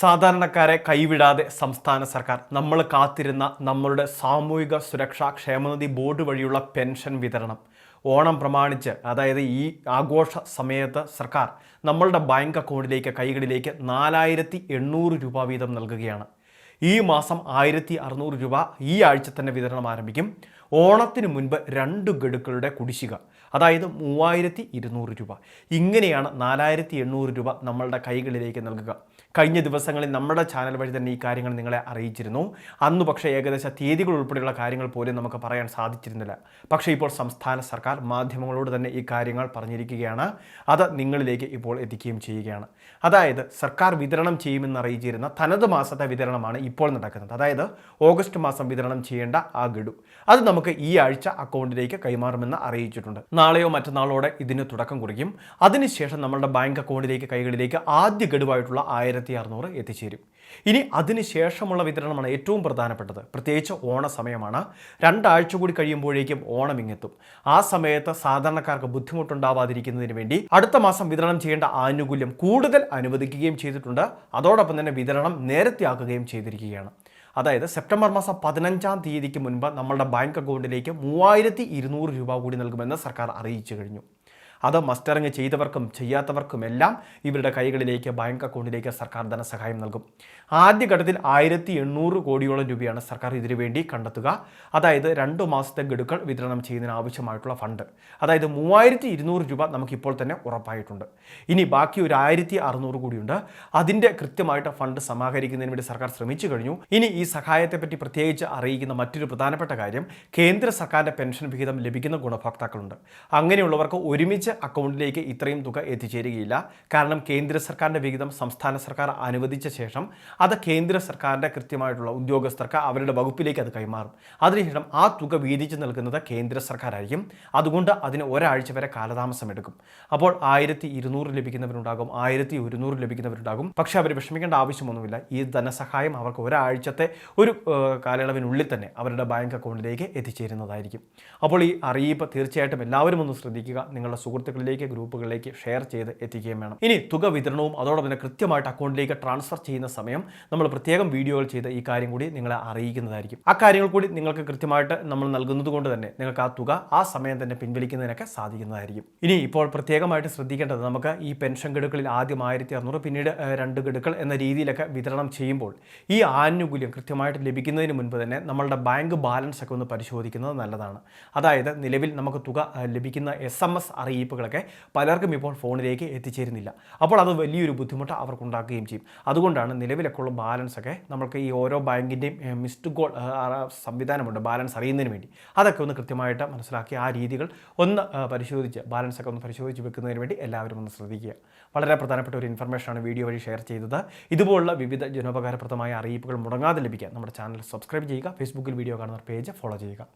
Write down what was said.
സാധാരണക്കാരെ കൈവിടാതെ സംസ്ഥാന സർക്കാർ നമ്മൾ കാത്തിരുന്ന നമ്മളുടെ സാമൂഹിക സുരക്ഷാ ക്ഷേമനിധി ബോർഡ് വഴിയുള്ള പെൻഷൻ വിതരണം. ഓണം പ്രമാണിച്ച് അതായത് ഈ ആഘോഷ സമയത്ത് സർക്കാർ നമ്മളുടെ ബാങ്ക് അക്കൗണ്ടിലേക്ക് കൈകളിലേക്ക് നാലായിരത്തി എണ്ണൂറ് രൂപ വീതം നൽകുകയാണ്. ഈ മാസം ആയിരത്തി അറുന്നൂറ് രൂപ ഈ ആഴ്ച തന്നെ വിതരണം ആരംഭിക്കും. ഓണത്തിന് മുൻപ് രണ്ട് ഗഡുക്കളുടെ കുടിശ്ശിക. അതായത് മൂവായിരത്തി ഇരുന്നൂറ് രൂപ. ഇങ്ങനെയാണ് നാലായിരത്തി എണ്ണൂറ് രൂപ നമ്മളുടെ കൈകളിലേക്ക് നൽകുക. കഴിഞ്ഞ ദിവസങ്ങളിൽ നമ്മുടെ ചാനൽ വഴി തന്നെ ഈ കാര്യങ്ങൾ നിങ്ങളെ അറിയിച്ചിരുന്നു. അന്ന് പക്ഷേ ഏകദേശ തീയതികൾ ഉൾപ്പെടെയുള്ള കാര്യങ്ങൾ പോലും നമുക്ക് പറയാൻ സാധിച്ചിരുന്നില്ല. പക്ഷേ ഇപ്പോൾ സംസ്ഥാന സർക്കാർ മാധ്യമങ്ങളോട് തന്നെ ഈ കാര്യങ്ങൾ പറഞ്ഞിരിക്കുകയാണ്. അത് നിങ്ങളിലേക്ക് ഇപ്പോൾ എത്തിക്കുകയും ചെയ്യുകയാണ്. അതായത് സർക്കാർ വിതരണം ചെയ്യുമെന്ന് അറിയിച്ചിരുന്ന തനത് മാസത്തെ വിതരണമാണ് ഇപ്പോൾ നടക്കുന്നത്. അതായത് ഓഗസ്റ്റ് മാസം വിതരണം ചെയ്യേണ്ട ആ ഗഡു. അത് നമുക്ക് ഈ ആഴ്ച അക്കൗണ്ടിലേക്ക് കൈമാറുമെന്ന് അറിയിച്ചിട്ടുണ്ട്. നാളെയോ മറ്റന്നാളോടെ ഇതിന് തുടക്കം കുറിക്കും. അതിനുശേഷം നമ്മളുടെ ബാങ്ക് അക്കൗണ്ടിലേക്ക് കൈകളിലേക്ക് ആദ്യ ഗഡുവായിട്ടുള്ള ആയിരത്തി അറുന്നൂറ് എത്തിച്ചേരും. ഇനി അതിനുശേഷമുള്ള വിതരണമാണ് ഏറ്റവും പ്രധാനപ്പെട്ടത്. പ്രത്യേകിച്ച് ഓണ സമയമാണ്. രണ്ടാഴ്ച കൂടി കഴിയുമ്പോഴേക്കും ഓണം ഇങ്ങെത്തും. ആ സമയത്ത് സാധാരണക്കാർക്ക് ബുദ്ധിമുട്ടുണ്ടാവാതിരിക്കുന്നതിന് വേണ്ടി അടുത്ത മാസം വിതരണം ചെയ്യേണ്ട ആനുകൂല്യം കൂടുതൽ അനുവദിക്കുകയും ചെയ്തിട്ടുണ്ട്. അതോടൊപ്പം തന്നെ വിതരണം നേരത്തെയാക്കുകയും ചെയ്തിരിക്കുകയാണ്. അതായത് സെപ്റ്റംബർ മാസം പതിനഞ്ചാം തീയതിക്ക് മുൻപ് നമ്മളുടെ ബാങ്ക് അക്കൗണ്ടിലേക്ക് മൂവായിരത്തി രൂപ കൂടി നൽകുമെന്ന് സർക്കാർ അറിയിച്ചു കഴിഞ്ഞു. അത് മസ്റ്ററിങ് ചെയ്തവർക്കും ചെയ്യാത്തവർക്കും എല്ലാം ഇവരുടെ കൈകളിലേക്ക് ബാങ്ക് അക്കൗണ്ടിലേക്ക് സർക്കാർ ധനസഹായം നൽകും. ആദ്യഘട്ടത്തിൽ ആയിരത്തി എണ്ണൂറ് കോടിയോളം രൂപയാണ് സർക്കാർ ഇതിനുവേണ്ടി കണ്ടെത്തുക. അതായത് രണ്ട് മാസത്തെ ഗഡുക്കൾ വിതരണം ചെയ്യുന്നതിന് ആവശ്യമായിട്ടുള്ള ഫണ്ട്. അതായത് മൂവായിരത്തി ഇരുന്നൂറ് രൂപ നമുക്കിപ്പോൾ തന്നെ ഉറപ്പായിട്ടുണ്ട്. ഇനി ബാക്കി ഒരു ആയിരത്തി അറുന്നൂറ് കൂടിയുണ്ട്. അതിന്റെ കൃത്യമായിട്ട് ഫണ്ട് സമാഹരിക്കുന്നതിന് വേണ്ടി സർക്കാർ ശ്രമിച്ചു കഴിഞ്ഞു. ഇനി ഈ സഹായത്തെപ്പറ്റി പ്രത്യേകിച്ച് അറിയിക്കുന്ന മറ്റൊരു പ്രധാനപ്പെട്ട കാര്യം കേന്ദ്ര സർക്കാരിന്റെ പെൻഷൻ വിഹിതം ലഭിക്കുന്ന ഗുണഭോക്താക്കളുണ്ട്. അങ്ങനെയുള്ളവർക്ക് ഒരുമിച്ച് അക്കൗണ്ടിലേക്ക് ഇത്രയും തുക എത്തിച്ചേരുകയില്ല. കാരണം കേന്ദ്ര സർക്കാരിന്റെ വിഹിതം സംസ്ഥാന സർക്കാർ അനുവദിച്ച ശേഷം അത് കേന്ദ്ര സർക്കാരിന്റെ കൃത്യമായിട്ടുള്ള ഉദ്യോഗസ്ഥർക്ക് അവരുടെ വകുപ്പിലേക്ക് അത് കൈമാറും. അതിനുശേഷം ആ തുക വീതിച്ച് നൽകുന്നത് കേന്ദ്ര സർക്കാരായിരിക്കും. അതുകൊണ്ട് അതിന് ഒരാഴ്ച വരെ കാലതാമസം എടുക്കും. അപ്പോൾ ആയിരത്തി ഇരുന്നൂറ് ലഭിക്കുന്നവരുണ്ടാകും ആയിരത്തി ഒരുന്നൂറ് ലഭിക്കുന്നവരുണ്ടാകും. പക്ഷേ അവർ വിഷമിക്കേണ്ട ആവശ്യമൊന്നുമില്ല. ഈ ധനസഹായം അവർക്ക് ഒരാഴ്ചത്തെ ഒരു കാലയളവിനുള്ളിൽ തന്നെ അവരുടെ ബാങ്ക് അക്കൗണ്ടിലേക്ക് എത്തിച്ചേരുന്നതായിരിക്കും. അപ്പോൾ ഈ അറിയിപ്പ് തീർച്ചയായിട്ടും എല്ലാവരും ഒന്ന് ശ്രദ്ധിക്കുക. നിങ്ങളുടെ സുഹൃത്തുക്കളിലേക്ക് ഗ്രൂപ്പുകളിലേക്ക് ഷെയർ ചെയ്ത് എത്തിക്കുകയും വേണം. ഇനി തുക വിതരണവും അതോടൊപ്പം തന്നെ കൃത്യമായിട്ട് അക്കൗണ്ടിലേക്ക് ട്രാൻസ്ഫർ ചെയ്യുന്ന സമയം നമ്മൾ പ്രത്യേകം വീഡിയോകൾ ചെയ്ത് ഈ കാര്യം കൂടി നിങ്ങളെ അറിയിക്കുന്നതായിരിക്കും. ആ കാര്യങ്ങൾ കൂടി നിങ്ങൾക്ക് കൃത്യമായിട്ട് നമ്മൾ നൽകുന്നത് കൊണ്ട് തന്നെ നിങ്ങൾക്ക് ആ തുക ആ സമയം തന്നെ പിൻവലിക്കുന്നതിനൊക്കെ സാധിക്കുന്നതായിരിക്കും. ഇനി ഇപ്പോൾ പ്രത്യേകമായിട്ട് ശ്രദ്ധിക്കേണ്ടത് നമുക്ക് ഈ പെൻഷൻ ഗഡുക്കളിൽ ആദ്യം ആയിരത്തി അറുന്നൂറ് പിന്നീട് രണ്ട് ഗഡുക്കൾ എന്ന രീതിയിലൊക്കെ വിതരണം ചെയ്യുമ്പോൾ ഈ ആനുകൂല്യം കൃത്യമായിട്ട് ലഭിക്കുന്നതിന് മുൻപ് തന്നെ നമ്മളുടെ ബാങ്ക് ബാലൻസ് ഒക്കെ ഒന്ന് പരിശോധിക്കുന്നത് നല്ലതാണ്. അതായത് നിലവിൽ നമുക്ക് തുക ലഭിക്കുന്ന എസ് എം എസ് അറിയിപ്പുകളൊക്കെ പലർക്കും ഇപ്പോൾ ഫോണിലേക്ക് എത്തിച്ചേരുന്നില്ല. അപ്പോൾ അത് വലിയൊരു ബുദ്ധിമുട്ട് അവർക്കുണ്ടാക്കുകയും ചെയ്യും. അതുകൊണ്ടാണ് നിലവിലൊക്കെ ഉള്ള ബാലൻസ് ഒക്കെ നമ്മൾക്ക് ഈ ഓരോ ബാങ്കിന്റെയും മിസ്ഡ് കോൾ സംവിധാനമുണ്ട് ബാലൻസ് അറിയുന്നതിന് വേണ്ടി. അതൊക്കെ ഒന്ന് കൃത്യമായിട്ട് മനസ്സിലാക്കി ആ രീതികൾ ഒന്ന് പരിശോധിച്ച് ബാലൻസ് ഒക്കെ ഒന്ന് പരിശോധിച്ച് വെക്കുന്നതിന് വേണ്ടി എല്ലാവരും ഒന്ന് ശ്രദ്ധിക്കുക. വളരെ പ്രധാനപ്പെട്ട ഒരു ഇൻഫർമേഷനാണ് വീഡിയോ വഴി ഷെയർ ചെയ്തത്. ഇതുപോലുള്ള വിവിധ ജനോപകാരപ്രദമായ അറിയിപ്പുകൾ മുടങ്ങാതെ ലഭിക്കാൻ നമ്മുടെ ചാനൽ സബ്സ്ക്രൈബ് ചെയ്യുക ഫേസ്ബുക്കിൽ വീഡിയോ കാണുന്ന പേജ് ഫോളോ ചെയ്യുക.